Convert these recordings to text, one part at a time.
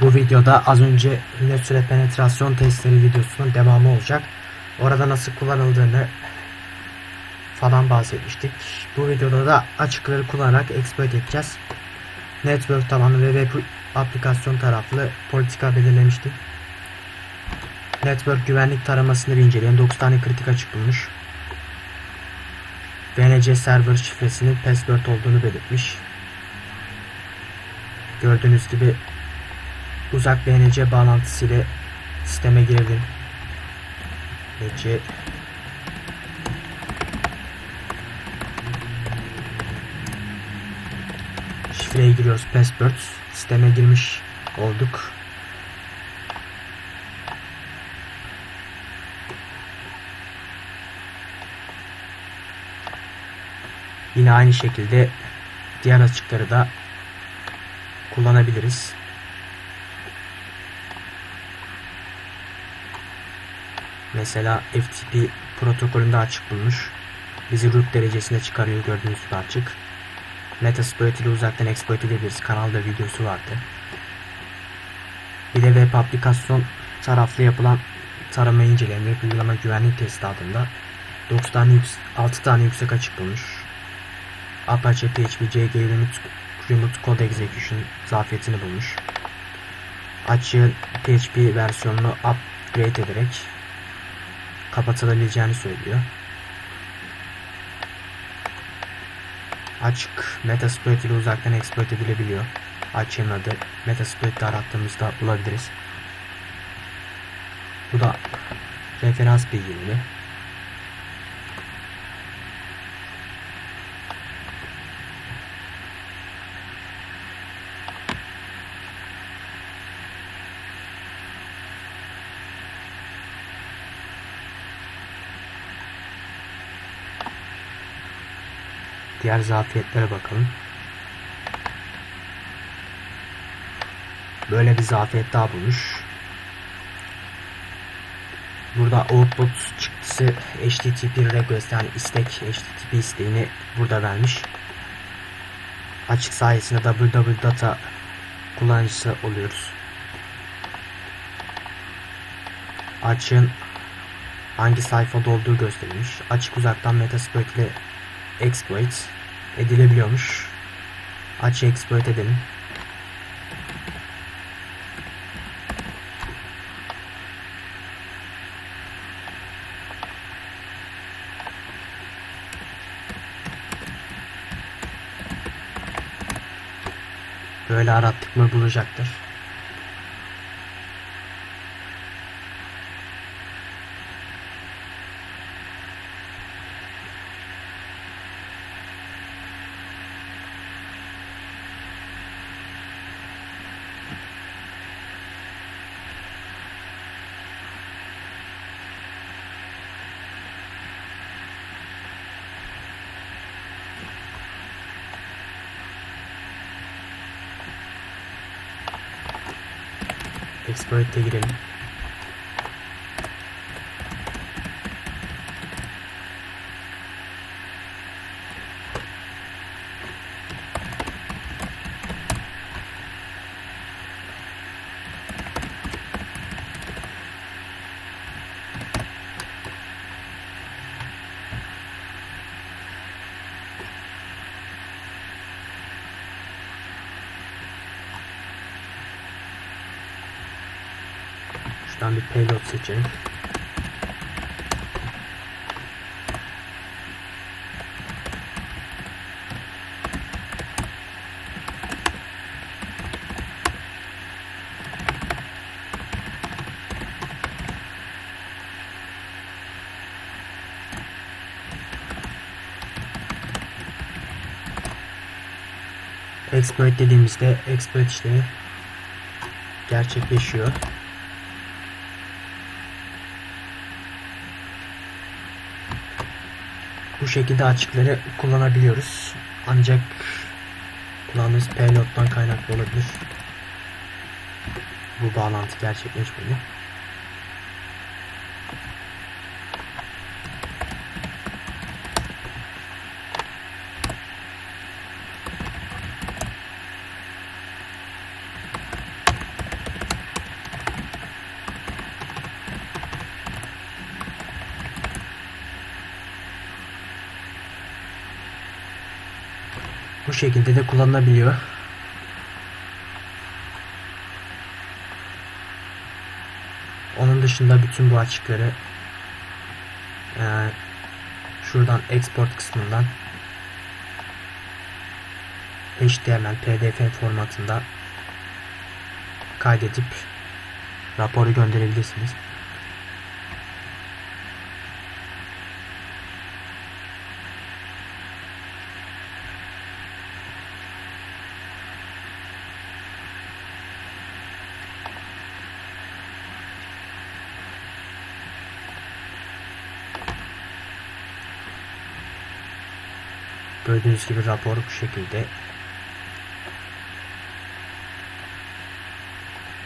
Bu videoda az önce net süre penetrasyon testleri videosunun devamı olacak. Orada nasıl kullanıldığını falan bahsetmiştik. Bu videoda da açıkları kullanarak exploit edeceğiz. Network tabanlı ve web aplikasyon taraflı politika belirlemiştik. Network güvenlik taramasını bir inceleyen 9 tane kritik açık bulmuş. VNC server şifresinin password olduğunu belirtmiş. Gördüğünüz gibi uzak VNC bağlantısı ile sisteme girelim. VNC şifreye giriyoruz password sisteme girmiş olduk. Yine aynı şekilde diğer açıkları da kullanabiliriz. Mesela FTP protokolünde açık bulmuş. Bizi root derecesine çıkarıyor gördüğünüz gibi açık. Metasploit ile uzaktan exploit edebiliriz. Kanalda videosu vardı. Bir de web aplikasyon taraflı yapılan tarama inceleme uygulama güvenlik testi adında 9 tane yük- 6 tane yüksek açık bulmuş. Apache PHP CG Remote, Remote Code Execution zafiyetini bulmuş. Açığın PHP versiyonunu upgrade ederek kapatılabileceğini söylüyor. Açık Metasploit ile uzaktan exploit edilebiliyor. Açığın adı Metasploit'te arattığımızda bulabiliriz. Bu da referans bilgileri. Diğer zafiyetlere bakalım. Böyle bir zafiyet daha bulmuş. Burada output çıktısı HTTP request yani istek HTTP isteğini burada vermiş. Açık sayesinde www.data kullanıcısı oluyoruz. Açığın hangi sayfada olduğu gösterilmiş. Açık uzaktan Metasploit ile exploit edilebiliyormuş. Açı exploit edelim. Böyle arattık mı bulacaktır. exploited Şuradan bir payload seçelim. Exploit dediğimizde exploit işlemi gerçekleşiyor. Bu şekilde açıkları kullanabiliyoruz. Ancak kullandığımız payload'dan kaynaklı olabilir. Bu bağlantı gerçekleşmedi. Bu şekilde de kullanılabiliyor. Onun dışında bütün bu açıkları eee, şuradan export kısmından HTML, PDF formatında kaydedip raporu gönderebilirsiniz. Gördüğünüz gibi rapor bu şekilde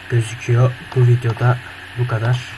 gözüküyor. Bu videoda bu kadar.